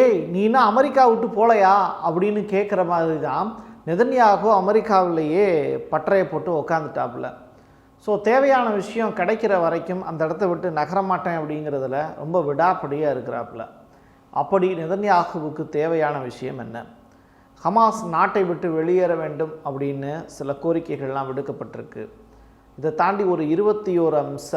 ஏய் நீ இன்னும் அமெரிக்கா விட்டு போலையா? அப்படின்னு கேட்குற மாதிரி தான் நெதன்யாகோ அமெரிக்காவிலேயே பட்டறையை போட்டு உக்காந்துட்டாப்புல. ஸோ தேவையான விஷயம் கிடைக்கிற வரைக்கும் அந்த இடத்த விட்டு நகரமாட்டேன் அப்படிங்கிறதுல ரொம்ப விடாப்படியாக இருக்கிறாப்புல. அப்படி நெதன்யாகுவுக்கு தேவையான விஷயம் என்ன? ஹமாஸ் நாட்டை விட்டு வெளியேற வேண்டும் அப்படின்னு சில கோரிக்கைகள்லாம் விடுக்கப்பட்டிருக்கு. இதை தாண்டி ஒரு இருபத்தி ஓரு அம்ச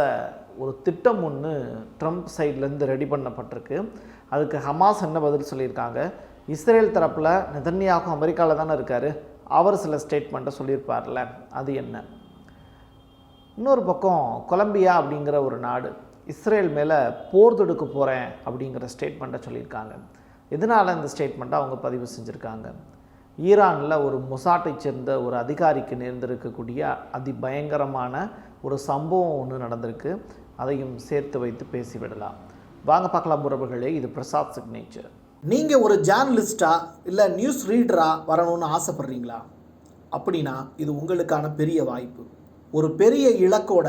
ஒரு திட்டம் ஒன்று ட்ரம்ப் சைட்லேருந்து ரெடி பண்ணப்பட்டிருக்கு. அதுக்கு ஹமாஸ் என்ன பதில் சொல்லியிருக்காங்க? இஸ்ரேல் தரப்பில் நிதன்யாகும் அமெரிக்காவில் தானே இருக்கார். அவர் சில ஸ்டேட்மெண்ட்டை சொல்லியிருப்பார்ல. அது என்ன? இன்னொரு பக்கம் கொலம்பியா அப்படிங்கிற ஒரு நாடு. இஸ்ரேல் மேலே போர் தொடுக்க போகிறேன் அப்படிங்கிற ஸ்டேட்மெண்ட்டை சொல்லியிருக்காங்க. இதனால் இந்த ஸ்டேட்மெண்ட்டை அவங்க பதிவு செஞ்சுருக்காங்க? ஈரானில் ஒரு மொசாட்டை சேர்ந்த ஒரு அதிகாரிக்கு நேர்ந்திருக்கக்கூடிய அதிபயங்கரமான ஒரு சம்பவம் ஒன்று நடந்திருக்கு. அதையும் சேர்த்து வைத்து பேசிவிடலாம். வாங்க பார்க்கலாம் உறவுகளே இது பிரசாத் சிக்னேச்சர் நீங்கள் ஒரு ஜேர்னலிஸ்டா இல்லை நியூஸ் ரீடராக வரணும்னு ஆசைப்படுறீங்களா? அப்படின்னா இது உங்களுக்கான பெரிய வாய்ப்பு. ஒரு பெரிய இலக்கோட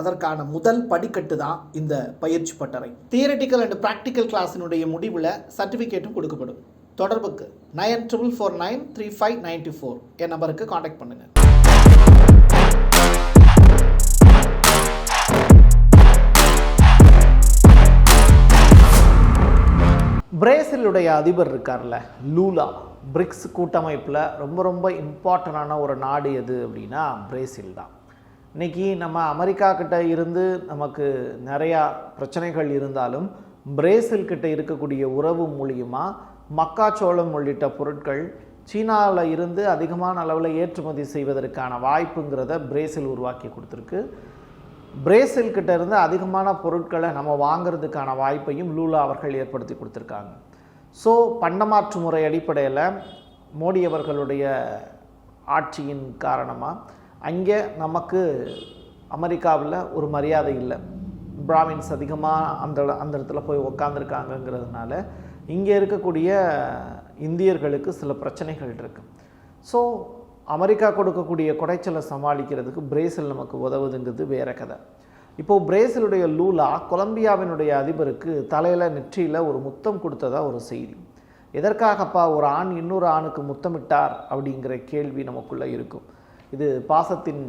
அதற்கான முதல் படிக்கட்டு தான் இந்த பயிற்சி பட்டறை. தியரட்டிக்கல் அண்ட் ப்ராக்டிக்கல் கிளாஸினுடைய முடிவில் சர்டிஃபிகேட்டும் கொடுக்கப்படும். தொடர்புக்கு nine triple four nine three five ninety four என் நம்பருக்கு காண்டாக்ட் பண்ணுங்கள் பிரேசிலுடைய அதிபர் இருக்கார்ல லூலா. பிரிக்ஸ் கூட்டமைப்பில் ரொம்ப ரொம்ப இம்பார்ட்டண்டான ஒரு நாடு எது அப்படின்னா பிரேசில் தான். இன்றைக்கி நம்ம அமெரிக்கா கிட்ட இருந்து நமக்கு நிறையா பிரச்சனைகள் இருந்தாலும் பிரேசில் கிட்ட இருக்கக்கூடிய உறவு மூலியமாக மக்காச்சோளம் உள்ளிட்ட பொருட்கள் சீனாவில் இருந்து அதிகமான அளவில் ஏற்றுமதி செய்வதற்கான வாய்ப்புங்கிறத பிரேசில் உருவாக்கி கொடுத்துருக்கு. பிரேசில் கிட்ட இருந்து அதிகமான பொருட்களை நம்ம வாங்குறதுக்கான வாய்ப்பையும் லூலா அவர்கள் ஏற்படுத்தி கொடுத்துருக்காங்க. ஸோ பண்டமாற்று முறை அடிப்படையில் மோடி அவர்களுடைய ஆட்சியின் காரணமாக அங்கே நமக்கு அமெரிக்காவில் ஒரு மரியாதை இல்லை. பிராமின்ஸ் அதிகமாக அந்த அந்த இடத்துல போய் உக்காந்துருக்காங்கங்கிறதுனால இங்கே இருக்கக்கூடிய இந்தியர்களுக்கு சில பிரச்சனைகள் இருக்குது ஸோ அமெரிக்கா கொடுக்கக்கூடிய குடைச்சலை சமாளிக்கிறதுக்கு பிரேசில் நமக்கு உதவுதுங்கிறது வேறு கதை. இப்போது பிரேசிலுடைய லூலா கொலம்பியாவினுடைய அதிபருக்கு தலையில் நெற்றியில் ஒரு முத்தம் கொடுத்ததா ஒரு செய்தி. எதற்காகப்பா ஒரு ஆண் இன்னொரு ஆணுக்கு முத்தமிட்டார் அப்படிங்கிற கேள்வி நமக்குள்ளே இருக்கும். இது பாசத்தின்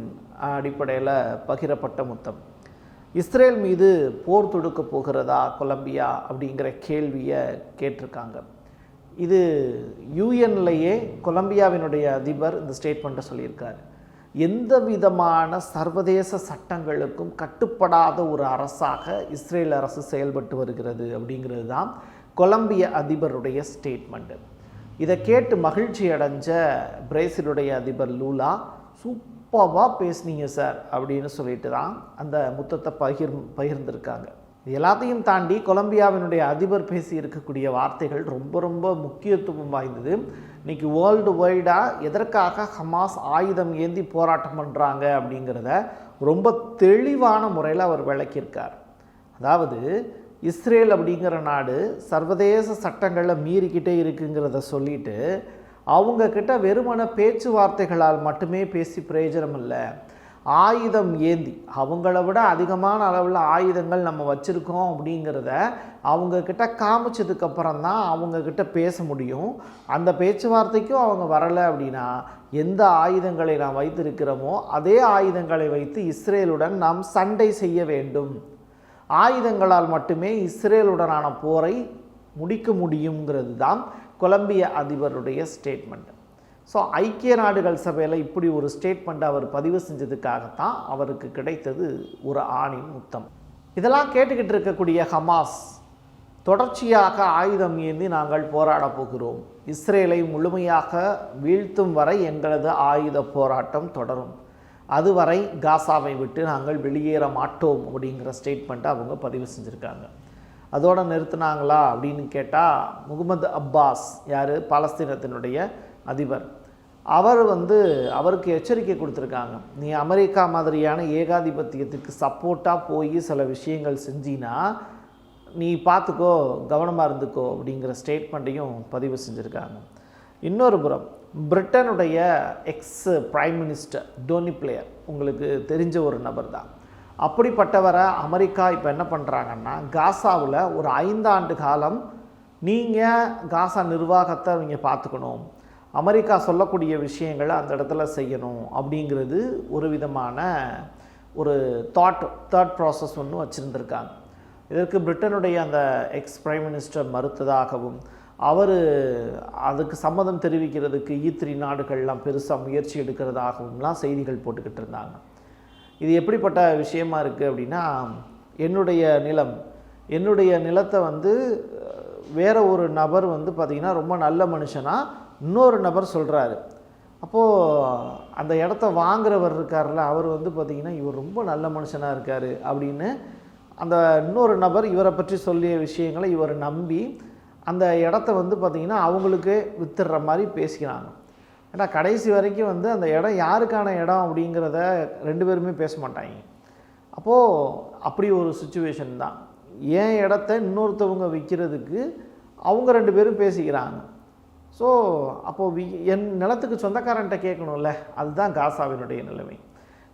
அடிப்படையில் பகிரப்பட்ட முத்தம். இஸ்ரேல் மீது போர் தொடுக்க போகிறதா கொலம்பியா அப்படிங்கிற கேள்வியை கேட்டிருக்காங்க. இது யூஎன்லேயே கொலம்பியாவினுடைய அதிபர் இந்த ஸ்டேட்மெண்ட்டை சொல்லியிருக்காரு. எந்த விதமான சர்வதேச சட்டங்களுக்கும் கட்டுப்படாத ஒரு அரசாக இஸ்ரேல் அரசு செயல்பட்டு வருகிறது அப்படிங்கிறது தான் கொலம்பிய அதிபருடைய ஸ்டேட்மெண்ட்டு இதை கேட்டு மகிழ்ச்சி அடைஞ்ச பிரேசிலுடைய அதிபர் லூலா சூப்பராக பேசுனீங்க சார் அப்படின்னு சொல்லிட்டு தான் அந்த முத்தத்தை பகிர் பகிர்ந்திருக்காங்க. இது எல்லாத்தையும் தாண்டி கொலம்பியாவினுடைய அதிபர் பேசி இருக்கக்கூடிய வார்த்தைகள் ரொம்ப ரொம்ப முக்கியத்துவம் வாய்ந்தது. இன்றைக்கி வேர்ல்டு வைடாக எதற்காக ஹமாஸ் ஆயுதம் ஏந்தி போராட்டம் பண்ணுறாங்க அப்படிங்கிறத ரொம்ப தெளிவான முறையில் அவர் விளக்கியிருக்கார். அதாவது இஸ்ரேல் அப்படிங்கிற நாடு சர்வதேச சட்டங்களை மீறிக்கிட்டே இருக்குங்கிறத சொல்லிட்டு அவங்கக்கிட்ட வெறுமன பேச்சுவார்த்தைகளால் மட்டுமே பேசி பிரயோஜனம் இல்லை. ஆயுதம் ஏந்தி. அவங்கள விட அதிகமான அளவில் ஆயுதங்கள் நம்ம வச்சுருக்கோம் அப்படிங்கிறத அவங்கக்கிட்ட காமிச்சதுக்கப்புறம் தான் அவங்கக்கிட்ட பேச முடியும். அந்த பேச்சுவார்த்தைக்கும் அவங்க வரலை அப்படின்னா எந்த ஆயுதங்களை நாம் வைத்திருக்கிறோமோ அதே ஆயுதங்களை வைத்து இஸ்ரேலுடன் நாம் சண்டை செய்ய வேண்டும். ஆயுதங்களால் மட்டுமே இஸ்ரேலுடனான போரை முடிக்க முடியுங்கிறது தான் கொலம்பிய அதிபருடைய ஸ்டேட்மெண்ட் ஸோ ஐக்கிய நாடுகள் சபையில் இப்படி ஒரு ஸ்டேட்மெண்ட் அவர் பதிவு செஞ்சதுக்காகத்தான் அவருக்கு கிடைத்தது ஒரு ஆணின் முத்தம். இதெல்லாம் கேட்டுக்கிட்டு இருக்கக்கூடிய ஹமாஸ் தொடர்ச்சியாக ஆயுதம் ஏந்தி நாங்கள் போராடப் போகிறோம். இஸ்ரேலை முழுமையாக வீழ்த்தும் வரை எங்களது ஆயுத போராட்டம் தொடரும். அதுவரை காசாவை விட்டு நாங்கள் வெளியேற மாட்டோம் அப்படிங்கிற ஸ்டேட்மெண்ட்டை அவங்க பதிவு செஞ்சுருக்காங்க. அதோடு நிறுத்தினாங்களா அப்படின்னு கேட்டால் முகமது அப்பாஸ் யார்? பாலஸ்தீனத்தினுடைய அதிபர். அவர் வந்து அவருக்கு எச்சரிக்கை கொடுத்துருக்காங்க. நீ அமெரிக்கா மாதிரியான ஏகாதிபத்தியத்துக்கு சப்போர்ட்டாக போய் சில விஷயங்கள் செஞ்சினா நீ பார்த்துக்கோ கவனமாக இருந்துக்கோ அப்படிங்கிற ஸ்டேட்மெண்ட்டையும் பதிவு செஞ்சுருக்காங்க. இன்னொரு புறம் பிரிட்டனுடைய ex prime minister Tony Blair உங்களுக்கு தெரிஞ்ச ஒரு நபர் தான் அப்படிப்பட்டவரை அமெரிக்கா இப்போ என்ன பண்ணுறாங்கன்னா காசாவில் ஒரு ஐந்தாண்டு காலம் நீங்கள் காசா நிர்வாகத்தை அவங்க பார்த்துக்கணும் அமெரிக்கா சொல்லக்கூடிய விஷயங்களை அந்த இடத்துல செய்யணும் அப்படிங்கிறது ஒரு விதமான ஒரு தாட் தாட் ப்ராசஸ் ஒன்று வச்சுருந்துருக்காங்க. இதற்கு பிரிட்டனுடைய அந்த எக்ஸ் பிரைம் மினிஸ்டர் மறுத்ததாகவும் அவர் அதுக்கு சம்மதம் தெரிவிக்கிறதுக்கு e ஈ நாடுகள்லாம் பெருசாக முயற்சி எடுக்கிறதாகவும்லாம் செய்திகள் போட்டுக்கிட்டு இருந்தாங்க. இது எப்படிப்பட்ட விஷயமா இருக்குது அப்படின்னா என்னுடைய நிலம் என்னுடைய நிலத்தை வந்து வேற ஒரு நபர் வந்து பார்த்திங்கன்னா ரொம்ப நல்ல மனுஷனாக இன்னொரு நபர் சொல்கிறாரு அப்போது அந்த இடத்த வாங்குறவர் இருக்கார்ல அவர் வந்து பார்த்திங்கன்னா இவர் ரொம்ப நல்ல மனுஷனாக இருக்கார் அப்படின்னு அந்த இன்னொரு நபர் இவரை பற்றி சொல்லிய விஷயங்களை இவர் நம்பி அந்த இடத்த வந்து பார்த்திங்கன்னா அவங்களுக்கு வித்துடுற மாதிரி பேசிக்கிறாங்க. ஏன்னா கடைசி வரைக்கும் வந்து அந்த இடம் யாருக்கான இடம் அப்படிங்கிறத ரெண்டு பேருமே பேச மாட்டாங்க. அப்போது அப்படி ஒரு சுச்சுவேஷன் தான். ஏன் இடத்த இன்னொருத்தவங்க விற்கிறதுக்கு அவங்க ரெண்டு பேரும் பேசிக்கிறாங்க. ஸோ அப்போது வி என் நிலத்துக்கு சொந்தக்காரன்ட்ட கேட்கணும்ல அதுதான் காசாவினுடைய நிலைமை.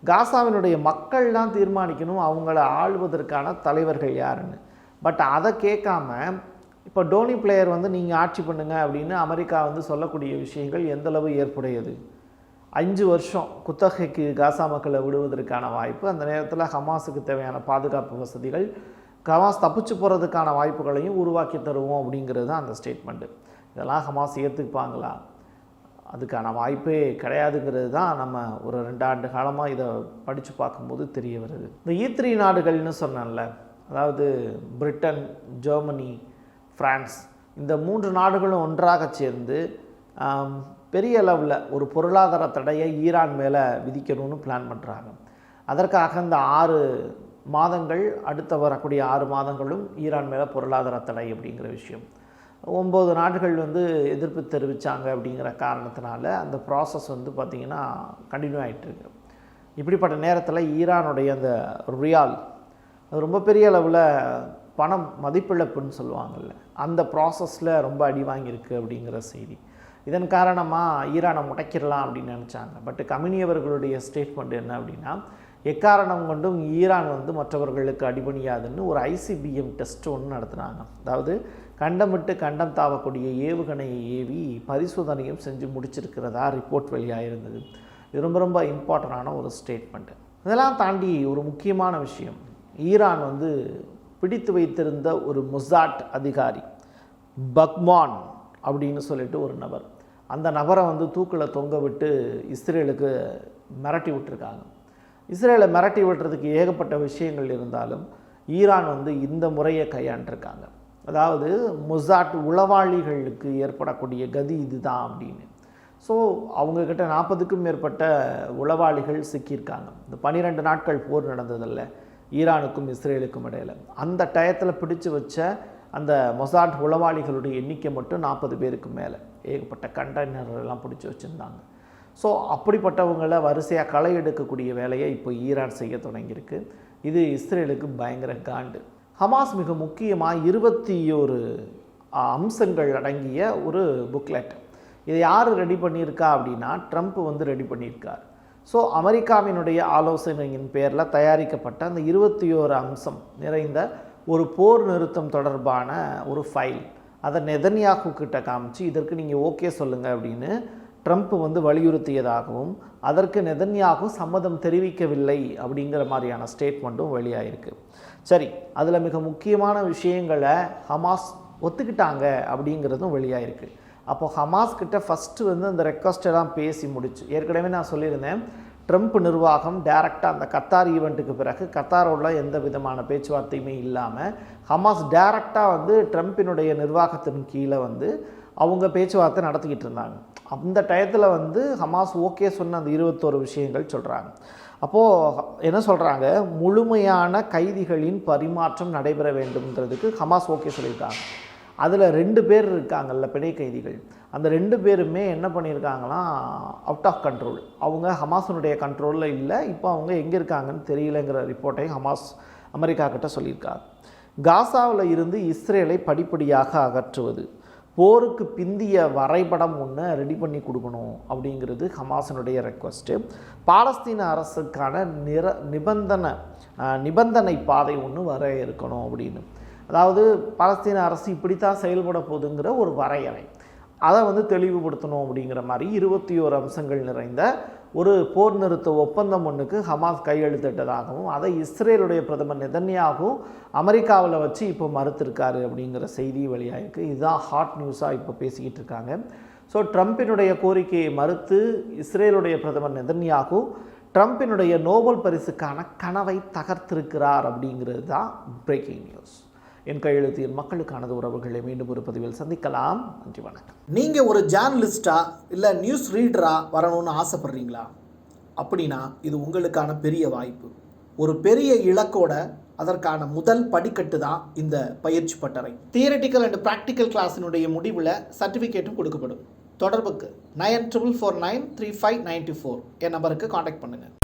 காசாவினுடைய மக்கள் தான் தீர்மானிக்கணும் அவங்கள ஆள்வதற்கான தலைவர்கள் யாருன்னு. பட் அதை கேட்காம இப்போ டோனி பிளேயர் வந்து நீங்கள் ஆட்சி பண்ணுங்க அப்படின்னு அமெரிக்கா வந்து சொல்லக்கூடிய விஷயங்கள் எந்தளவு ஏற்புடையது? அஞ்சு வருஷம் குத்தகைக்கு காசா மக்களை விடுவதற்கான வாய்ப்பு அந்த நேரத்தில் ஹமாஸுக்கு தேவையான பாதுகாப்பு வசதிகள் ஹமாஸ் தப்பிச்சு போகிறதுக்கான வாய்ப்புகளையும் உருவாக்கி தருவோம் அப்படிங்கிறது தான் அந்த ஸ்டேட்மெண்ட்டு இதெல்லாம் ஹமாஸ் ஏற்றுப்பாங்களா அதுக்கான வாய்ப்பே கிடையாதுங்கிறது தான் நம்ம ஒரு ரெண்டு ஆண்டு காலமாக இதை படித்து பார்க்கும்போது தெரிய வருது. இந்த e ஈத்ரி நாடுகள்னு சொன்னேன்ல அதாவது பிரிட்டன் ஜெர்மனி ஃப்ரான்ஸ் இந்த மூன்று நாடுகளும் ஒன்றாக சேர்ந்து பெரிய அளவில் ஒரு பொருளாதார தடையை ஈரான் மேலே விதிக்கணும்னு பிளான் பண்ணுறாங்க அதற்காக இந்த ஆறு மாதங்கள் அடுத்த வரக்கூடிய ஆறு மாதங்களும் ஈரான் மேலே பொருளாதார தடை அப்படிங்கிற விஷயம். ஒம்பது நாடுகள் வந்து எதிர்ப்பு தெரிவித்தாங்க அப்படிங்கிற காரணத்தினால அந்த ப்ராசஸ் வந்து பார்த்திங்கன்னா கண்டினியூ ஆகிட்டுருக்கு இப்படிப்பட்ட நேரத்தில் ஈரானுடைய அந்த ரியால் அது ரொம்ப பெரிய அளவில் பணம் மதிப்பிழப்புன்னு சொல்லுவாங்கள்ல அந்த ப்ராசஸில் ரொம்ப அடி வாங்கியிருக்கு அப்படிங்கிற செய்தி. இதன் காரணமாக ஈரானை முடக்கிடலாம் அப்படின்னு நினச்சாங்க. பட் கமினி அவர்களுடைய ஸ்டேட்மெண்ட் என்ன அப்படின்னா எக்காரணம் கொண்டும் ஈரான் வந்து மற்றவர்களுக்கு அடிபணியாதுன்னு ஒரு ஐசிபிஎம் டெஸ்ட் ஒன்று நடத்துனாங்க. அதாவது கண்டமிட்டு கண்டம் தாவக்கூடிய ஏவுகணையை ஏவி பரிசோதனையும் செஞ்சு முடிச்சிருக்கிறதா ரிப்போர்ட் வெளியாயிருந்தது. இது ரொம்ப ரொம்ப இம்பார்ட்டண்டான ஒரு ஸ்டேட்மெண்ட்டு இதெல்லாம் தாண்டி ஒரு முக்கியமான விஷயம். ஈரான் வந்து பிடித்து வைத்திருந்த ஒரு முசாட் அதிகாரி பக்மான் அப்படின்னு சொல்லிட்டு ஒரு நபர். அந்த நபரை வந்து தூக்கில் தொங்க விட்டு இஸ்ரேலுக்கு மிரட்டி விட்டுருக்காங்க. இஸ்ரேலை மிரட்டி விட்டுறதுக்கு ஏகப்பட்ட விஷயங்கள் இருந்தாலும் ஈரான் வந்து இந்த முறையை கையாண்டிருக்காங்க. அதாவது மொசாட் உளவாளிகளுக்கு ஏற்படக்கூடிய கதி இதுதான் அப்படின்னு. ஸோ அவங்கக்கிட்ட நாற்பதுக்கும் மேற்பட்ட உளவாளிகள் சிக்கியிருக்காங்க. இந்த பன்னிரெண்டு நாட்கள் போர் நடந்ததில்ல ஈரானுக்கும் இஸ்ரேலுக்கும் இடையில. அந்த டயத்தில் பிடிச்சு வச்ச அந்த மொசாட் உளவாளிகளுடைய எண்ணிக்கை மட்டும் நாற்பது பேருக்கு மேலே. ஏகப்பட்ட கண்டெய்னர்லாம் பிடிச்சி வச்சுருந்தாங்க. ஸோ அப்படிப்பட்டவங்களை வரிசையாக களை எடுக்கக்கூடிய வேலையை இப்போ ஈரான் செய்ய தொடங்கியிருக்கு. இது இஸ்ரேலுக்கு பயங்கர காண்டு. ஹமாஸ் மிக முக்கியமாக இருபத்தி ஒரு அம்சங்கள் அடங்கிய ஒரு புக்லெட் இதை யார் ரெடி பண்ணியிருக்கா அப்படின்னா ட்ரம்ப் வந்து ரெடி பண்ணியிருக்கார். ஸோ அமெரிக்காவினுடைய ஆலோசனையின் பேரில் தயாரிக்கப்பட்ட அந்த இருபத்தி ஓரு அம்சம் நிறைந்த ஒரு போர் நிறுத்தம் தொடர்பான ஒரு ஃபைல் அதை நெதன்யாகு கிட்ட காமிச்சு இதற்கு நீங்கள் ஓகே சொல்லுங்கள் அப்படின்னு ட்ரம்ப் வந்து வலியுறுத்தியதாகவும் அதற்கு நெதன்யாகு சம்மதம் தெரிவிக்கவில்லை அப்படிங்கிற மாதிரியான ஸ்டேட்மெண்ட்டும் வெளியாகிருக்கு சரி அதில் மிக முக்கியமான விஷயங்களை ஹமாஸ் ஒத்துக்கிட்டாங்க அப்படிங்கிறதும் வெளியாகிருக்கு அப்போ ஹமாஸ் கிட்ட ஃபஸ்ட்டு வந்து அந்த ரெக்வஸ்டெல்லாம் பேசி முடிச்சு ஏற்கனவே நான் சொல்லியிருந்தேன் ட்ரம்ப் நிர்வாகம் டைரெக்டாக அந்த கத்தார் ஈவெண்ட்டுக்கு பிறகு கத்தாரோட எந்த விதமான பேச்சுவார்த்தையுமே இல்லாமல் ஹமாஸ் டைரெக்டாக வந்து ட்ரம்ப்பினுடைய நிர்வாகத்தின் கீழே வந்து அவங்க பேச்சுவார்த்தை நடத்திக்கிட்டு இருந்தாங்க. அந்த டயத்தில் வந்து ஹமாஸ் ஓகே சொன்ன அந்த இருபத்தோரு விஷயங்கள் சொல்கிறாங்க அப்போது என்ன சொல்கிறாங்க முழுமையான கைதிகளின் பரிமாற்றம் நடைபெற வேண்டும்ன்றதுக்கு ஹமாஸ் ஓகே சொல்லியிருக்காங்க. அதில் ரெண்டு பேர் இருக்காங்கல்ல பிணை கைதிகள். அந்த ரெண்டு பேருமே என்ன பண்ணியிருக்காங்களாம் அவுட் ஆஃப் கண்ட்ரோல் அவங்க ஹமாஸினுடைய கண்ட்ரோலில் இல்லை இப்போ அவங்க எங்கே இருக்காங்கன்னு தெரியலங்கிற ரிப்போர்ட்டை ஹமாஸ் அமெரிக்கா கிட்ட சொல்லியிருக்காங்க. காசாவில் இருந்து இஸ்ரேலை படிப்படியாக அகற்றுவது. போருக்கு பிந்திய வரைபடம் ஒன்று ரெடி பண்ணி கொடுக்கணும் அப்படிங்கிறது ஹமாஸினுடைய ரெக்வஸ்ட்டு பாலஸ்தீன அரசுக்கான நிர நிபந்தனை நிபந்தனை பாதை ஒன்று வரைய இருக்கணும் அப்படின்னு. அதாவது பாலஸ்தீன அரசு இப்படித்தான் செயல்பட போகுதுங்கிற ஒரு வரையறை. அதை வந்து தெளிவுபடுத்தணும் அப்படிங்கிற மாதிரி இருபத்தி ஓரு அம்சங்கள் நிறைந்த ஒரு போர் நிறுத்த ஒப்பந்தம் ஒன்றுக்கு ஹமாஸ் கையெழுத்திட்டதாகவும் அதை இஸ்ரேலுடைய பிரதமர் நெதன்யாகவும் அமெரிக்காவில் வச்சு இப்போ மறுத்திருக்காரு அப்படிங்கிற செய்தி வெளியாயிருக்கு. இதுதான் ஹாட் நியூஸாக இப்போ பேசிக்கிட்டு இருக்காங்க. ஸோ ட்ரம்ப்பினுடைய கோரிக்கையை மறுத்து இஸ்ரேலுடைய பிரதமர் நெதன்யாகு ட்ரம்ப்பினுடைய நோபல் பரிசுக்கான கனவை தகர்த்திருக்கிறார் அப்படிங்கிறது தான் பிரேக்கிங் நியூஸ் என் கையெழுத்து என் மக்களுக்கானது உறவுகளை மீண்டும் ஒரு பதிவில் சந்திக்கலாம். நன்றி வணக்கம். நீங்கள் ஒரு ஜேர்னலிஸ்டா இல்லை நியூஸ் ரீடராக வரணும்னு ஆசைப்பட்றீங்களா? அப்படின்னா இது உங்களுக்கான பெரிய வாய்ப்பு. ஒரு பெரிய இலக்கோட அதற்கான முதல் படிக்கட்டு தான் இந்த பயிற்சி பட்டறை. தியரட்டிக்கல் அண்ட் ப்ராக்டிக்கல் கிளாஸினுடைய முடிவில் சர்டிஃபிகேட்டும் கொடுக்கப்படும். தொடர்புக்கு nine triple four nine three five ninety four என் நம்பருக்கு காண்டாக்ட் பண்ணுங்கள்